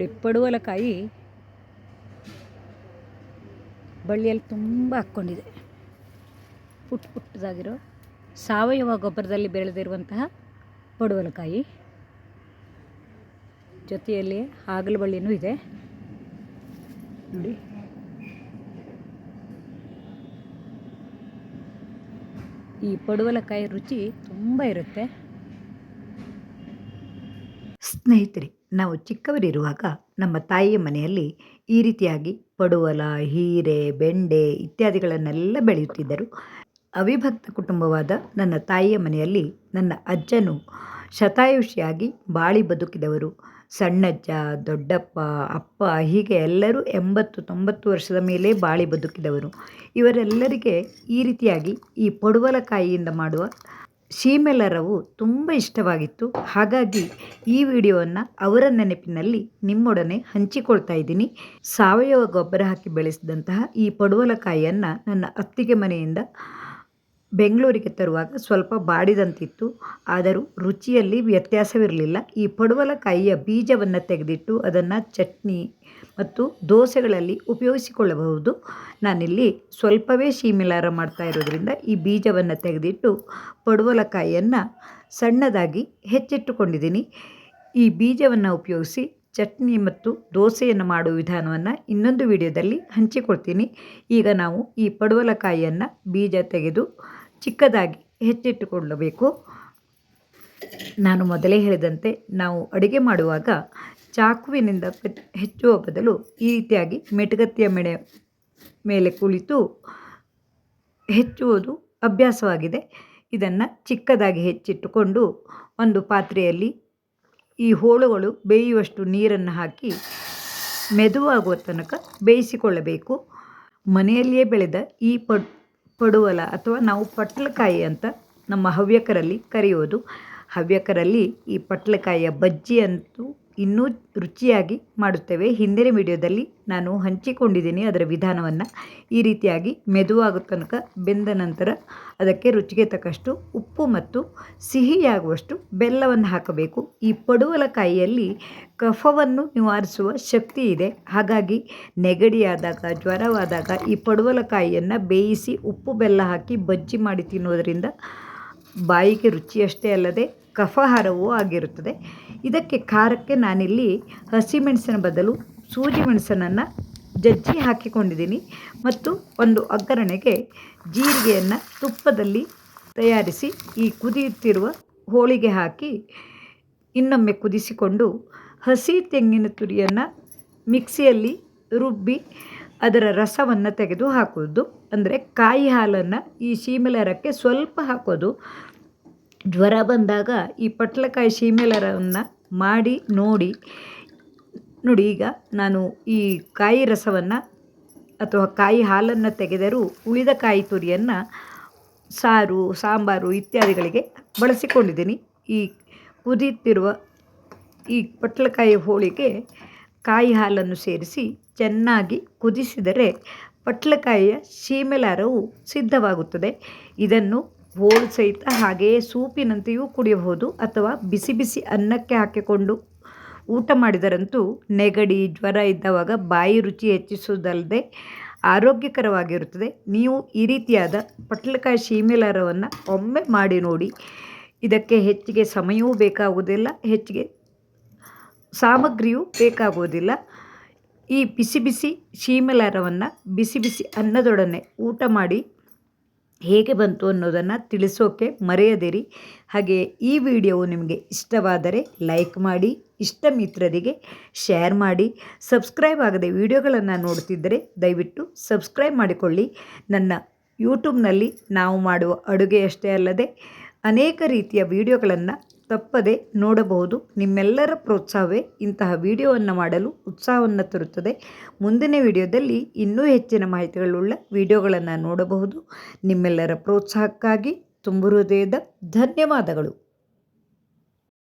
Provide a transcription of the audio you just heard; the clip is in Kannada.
ಪಡುವಲಕಾಯಿ ಬಳ್ಳಿಯಲ್ಲಿ ತುಂಬ ಹಾಕ್ಕೊಂಡಿದೆ. ಪುಟ್ಟ ಪುಟ್ಟದಾಗಿರೋ ಸಾವಯವ ಗೊಬ್ಬರದಲ್ಲಿ ಬೆಳೆದಿರುವಂತಹ ಪಡುವಲಕಾಯಿ. ಜೊತೆಯಲ್ಲಿ ಹಾಗಲ ಬಳ್ಳಿನೂ ಇದೆ. ನೋಡಿ. ಈ ಪಡುವಲಕಾಯಿ ರುಚಿ ತುಂಬ ಇರುತ್ತೆ. ಸ್ನೇಹಿತರೆ ನಾವು ಚಿಕ್ಕವರಿರುವಾಗ ನಮ್ಮ ತಾಯಿಯ ಮನೆಯಲ್ಲಿ ಈ ರೀತಿಯಾಗಿ ಪಡುವಲ, ಹೀರೆ, ಬೆಂಡೆ ಇತ್ಯಾದಿಗಳನ್ನೆಲ್ಲ ಬೆಳೆಯುತ್ತಿದ್ದರು. ಅವಿಭಕ್ತ ಕುಟುಂಬವಾದ ನನ್ನ ತಾಯಿಯ ಮನೆಯಲ್ಲಿ ನನ್ನ ಅಜ್ಜನು ಶತಾಯುಷಿಯಾಗಿ ಬಾಳಿ ಬದುಕಿದವರು. ಸಣ್ಣಜ್ಜ, ದೊಡ್ಡಪ್ಪ, ಅಪ್ಪ ಹೀಗೆ ಎಲ್ಲರೂ ಎಂಬತ್ತು ತೊಂಬತ್ತು ವರ್ಷದ ಮೇಲೆ ಬಾಳಿ ಬದುಕಿದವರು. ಇವರೆಲ್ಲರಿಗೆ ಈ ರೀತಿಯಾಗಿ ಈ ಪಡುವಲಕಾಯಿಯಿಂದ ಮಾಡುವ ಸೀಮೆಲರವು ತುಂಬ ಇಷ್ಟವಾಗಿತ್ತು. ಹಾಗಾಗಿ ಈ ವಿಡಿಯೋವನ್ನು ಅವರ ನೆನಪಿನಲ್ಲಿ ನಿಮ್ಮೊಡನೆ ಹಂಚಿಕೊಳ್ತಾ ಇದ್ದೀನಿ. ಸಾವಯವ ಗೊಬ್ಬರ ಹಾಕಿ ಬೆಳೆಸಿದಂತಹ ಈ ಪಡುವಲಕಾಯಿಯನ್ನು ನನ್ನ ಅತ್ತಿಗೆ ಮನೆಯಿಂದ ಬೆಂಗಳೂರಿಗೆ ತರುವಾಗ ಸ್ವಲ್ಪ ಬಾಡಿದಂತಿತ್ತು. ಆದರೂ ರುಚಿಯಲ್ಲಿ ವ್ಯತ್ಯಾಸವಿರಲಿಲ್ಲ. ಈ ಪಡುವಲಕಾಯಿಯ ಬೀಜವನ್ನು ತೆಗೆದಿಟ್ಟು ಅದನ್ನು ಚಟ್ನಿ ಮತ್ತು ದೋಸೆಗಳಲ್ಲಿ ಉಪಯೋಗಿಸಿಕೊಳ್ಳಬಹುದು. ನಾನಿಲ್ಲಿ ಸ್ವಲ್ಪವೇ ಶೀಮಿಲಾರ ಮಾಡ್ತಾ ಇರೋದರಿಂದ ಈ ಬೀಜವನ್ನು ತೆಗೆದಿಟ್ಟು ಪಡುವಲಕಾಯಿಯನ್ನು ಸಣ್ಣದಾಗಿ ಹೆಚ್ಚಿಟ್ಟುಕೊಂಡಿದ್ದೀನಿ. ಈ ಬೀಜವನ್ನು ಉಪಯೋಗಿಸಿ ಚಟ್ನಿ ಮತ್ತು ದೋಸೆಯನ್ನು ಮಾಡುವ ವಿಧಾನವನ್ನು ಇನ್ನೊಂದು ವಿಡಿಯೋದಲ್ಲಿ ಹಂಚಿಕೊಳ್ತೀನಿ ಈಗ ನಾವು ಈ ಪಡುವಲಕಾಯಿಯನ್ನು ಬೀಜ ತೆಗೆದು ಚಿಕ್ಕದಾಗಿ ಹೆಚ್ಚಿಟ್ಟುಕೊಳ್ಳಬೇಕು. ನಾನು ಮೊದಲೇ ಹೇಳಿದಂತೆ ನಾವು ಅಡುಗೆ ಮಾಡುವಾಗ ಚಾಕುವಿನಿಂದ ಹೆಚ್ಚುವ ಬದಲು ಈ ರೀತಿಯಾಗಿ ಮೆಟಗತ್ತಿಯ ಮೆಡೆ ಮೇಲೆ ಕುಳಿತು ಹೆಚ್ಚುವುದು ಅಭ್ಯಾಸವಾಗಿದೆ. ಇದನ್ನು ಚಿಕ್ಕದಾಗಿ ಹೆಚ್ಚಿಟ್ಟುಕೊಂಡು ಒಂದು ಪಾತ್ರೆಯಲ್ಲಿ ಈ ಹೋಳುಗಳು ಬೇಯುವಷ್ಟು ನೀರನ್ನು ಹಾಕಿ ಮೆದುವಾಗುವ ತನಕ ಬೇಯಿಸಿಕೊಳ್ಳಬೇಕು. ಮನೆಯಲ್ಲಿಯೇ ಬೆಳೆದ ಈ ಪಡ್, ಪಡುವಲ ಅಥವಾ ನಾವು ಪಟ್ಲಕಾಯಿ ಅಂತ ನಮ್ಮ ಹವ್ಯಕರಲ್ಲಿ ಕರೆಯೋದು ಹವ್ಯಕರಲ್ಲಿ ಈ ಪಟ್ಲಕಾಯಿಯ ಬಜ್ಜಿ ಅಂತೂ ಇನ್ನೂ ರುಚಿಯಾಗಿ ಮಾಡುತ್ತೇವೆ. ಹಿಂದಿನ ವಿಡಿಯೋದಲ್ಲಿ ನಾನು ಹಂಚಿಕೊಂಡಿದ್ದೀನಿ ಅದರ ವಿಧಾನವನ್ನು. ಈ ರೀತಿಯಾಗಿ ಮೆದುವಾಗೋ ತನಕ ಬೆಂದ ನಂತರ ಅದಕ್ಕೆ ರುಚಿಗೆ ತಕ್ಕಷ್ಟು ಉಪ್ಪು ಮತ್ತು ಸಿಹಿಯಾಗುವಷ್ಟು ಬೆಲ್ಲವನ್ನು ಹಾಕಬೇಕು. ಈ ಪಡುವಲಕಾಯಿಯಲ್ಲಿ ಕಫವನ್ನು ನಿವಾರಿಸುವ ಶಕ್ತಿ ಇದೆ. ಹಾಗಾಗಿ ನೆಗಡಿಯಾದಾಗ, ಜ್ವರವಾದಾಗ ಈ ಪಡುವಲಕಾಯಿಯನ್ನು ಬೇಯಿಸಿ ಉಪ್ಪು, ಬೆಲ್ಲ ಹಾಕಿ ಬಜ್ಜಿ ಮಾಡಿ ತಿನ್ನೋದರಿಂದ ಬಾಯಿಗೆ ರುಚಿಯಷ್ಟೇ ಅಲ್ಲದೆ ಕಫಹಾರವೂ ಆಗಿರುತ್ತದೆ. ಇದಕ್ಕೆ ಖಾರಕ್ಕೆ ನಾನಿಲ್ಲಿ ಹಸಿಮೆಣಸಿನ ಬದಲು ಸೂಜಿ ಮೆಣಸನ್ನು ಜಜ್ಜಿ ಹಾಕಿಕೊಂಡಿದ್ದೀನಿ. ಮತ್ತು ಒಂದು ಒಗ್ಗರಣೆಗೆ ಜೀರಿಗೆಯನ್ನು ತುಪ್ಪದಲ್ಲಿ ತಯಾರಿಸಿ ಈ ಕುದಿಯುತ್ತಿರುವ ಹೋಳಿಗೆ ಹಾಕಿ ಇನ್ನೊಮ್ಮೆ ಕುದಿಸಿಕೊಂಡು ಹಸಿ ತೆಂಗಿನ ತುರಿಯನ್ನು ಮಿಕ್ಸಿಯಲ್ಲಿ ರುಬ್ಬಿ ಅದರ ರಸವನ್ನು ತೆಗೆದು ಹಾಕೋದು ಅಂದರೆ ಕಾಯಿ ಹಾಲನ್ನು ಈ ಸೀಮೆಲರಕ್ಕೆ ಸ್ವಲ್ಪ ಹಾಕೋದು. ಜ್ವರ ಬಂದಾಗ ಈ ಪಟ್ಲಕಾಯಿ ಸೀಮೆಲರವನ್ನು ಮಾಡಿ, ನೋಡಿ ನೋಡಿ, ಈಗ ನಾನು ಈ ಕಾಯಿ ರಸವನ್ನು ಅಥವಾ ಕಾಯಿ ಹಾಲನ್ನು ತೆಗೆದರೂ ಉಳಿದ ಕಾಯಿ ತುರಿಯನ್ನು ಸಾರು, ಸಾಂಬಾರು ಇತ್ಯಾದಿಗಳಿಗೆ ಬಳಸಿಕೊಂಡಿದ್ದೀನಿ. ಈ ಕುದಿಯುತ್ತಿರುವ ಈ ಪಟ್ಲಕಾಯಿ ಹೋಳಿಗೆ ಕಾಯಿ ಹಾಲನ್ನು ಸೇರಿಸಿ ಚೆನ್ನಾಗಿ ಕುದಿಸಿದರೆ ಪಟ್ಲಕಾಯಿಯ ಸೀಮೆಲಾರವು ಸಿದ್ಧವಾಗುತ್ತದೆ. ಇದನ್ನು ಹೋಳು ಸಹಿತ ಹಾಗೆಯೇ ಸೂಪಿನಂತೆಯೂ ಕುಡಿಯಬಹುದು ಅಥವಾ ಬಿಸಿ ಬಿಸಿ ಅನ್ನಕ್ಕೆ ಹಾಕಿಕೊಂಡು ಊಟ ಮಾಡಿದರಂತೂ ನೆಗಡಿ, ಜ್ವರ ಇದ್ದವಾಗ ಬಾಯಿ ರುಚಿ ಹೆಚ್ಚಿಸುವುದಲ್ಲದೆ ಆರೋಗ್ಯಕರವಾಗಿರುತ್ತದೆ. ನೀವು ಈ ರೀತಿಯಾದ ಪಟ್ಲಕಾಯಿ ಶೀಮೆಲಾರವನ್ನು ಒಮ್ಮೆ ಮಾಡಿ ನೋಡಿ. ಇದಕ್ಕೆ ಹೆಚ್ಚಿಗೆ ಸಮಯವೂ ಬೇಕಾಗುವುದಿಲ್ಲ, ಹೆಚ್ಚಿಗೆ ಸಾಮಗ್ರಿಯೂ ಬೇಕಾಗುವುದಿಲ್ಲ. ಈ ಬಿಸಿ ಬಿಸಿ ಶೀಮೆಲಾರವನ್ನು ಬಿಸಿ ಬಿಸಿ ಅನ್ನದೊಡನೆ ಊಟ ಮಾಡಿ ಹೇಗೆ ಬಂತು ಅನ್ನೋದನ್ನು ತಿಳಿಸೋಕೆ ಮರೆಯದಿರಿ. ಹಾಗೆ ಈ ವಿಡಿಯೋವು ನಿಮಗೆ ಇಷ್ಟವಾದರೆ ಲೈಕ್ ಮಾಡಿ, ಇಷ್ಟ ಮಿತ್ರರಿಗೆ ಶೇರ್ ಮಾಡಿ, ಸಬ್ಸ್ಕ್ರೈಬ್ ಆಗದೆ ವಿಡಿಯೋಗಳನ್ನು ನೋಡ್ತಿದ್ದರೆ ದಯವಿಟ್ಟು ಸಬ್ಸ್ಕ್ರೈಬ್ ಮಾಡಿಕೊಳ್ಳಿ. ನನ್ನ ಯೂಟ್ಯೂಬ್ನಲ್ಲಿ ನಾವು ಮಾಡುವ ಅಡುಗೆಯಷ್ಟೇ ಅಲ್ಲದೆ ಅನೇಕ ರೀತಿಯ ವಿಡಿಯೋಗಳನ್ನು ತಪ್ಪದೆ ನೋಡಬಹುದು. ನಿಮ್ಮೆಲ್ಲರ ಪ್ರೋತ್ಸಾಹವೇ ಇಂತಹ ವಿಡಿಯೋವನ್ನು ಮಾಡಲು ಉತ್ಸಾಹವನ್ನು ತರುತ್ತದೆ. ಮುಂದಿನ ವಿಡಿಯೋದಲ್ಲಿ ಇನ್ನೂ ಹೆಚ್ಚಿನ ಮಾಹಿತಿಗಳುಳ್ಳ ವಿಡಿಯೋಗಳನ್ನು ನೋಡಬಹುದು. ನಿಮ್ಮೆಲ್ಲರ ಪ್ರೋತ್ಸಾಹಕ್ಕಾಗಿ ತುಂಬು ಹೃದಯದ ಧನ್ಯವಾದಗಳು.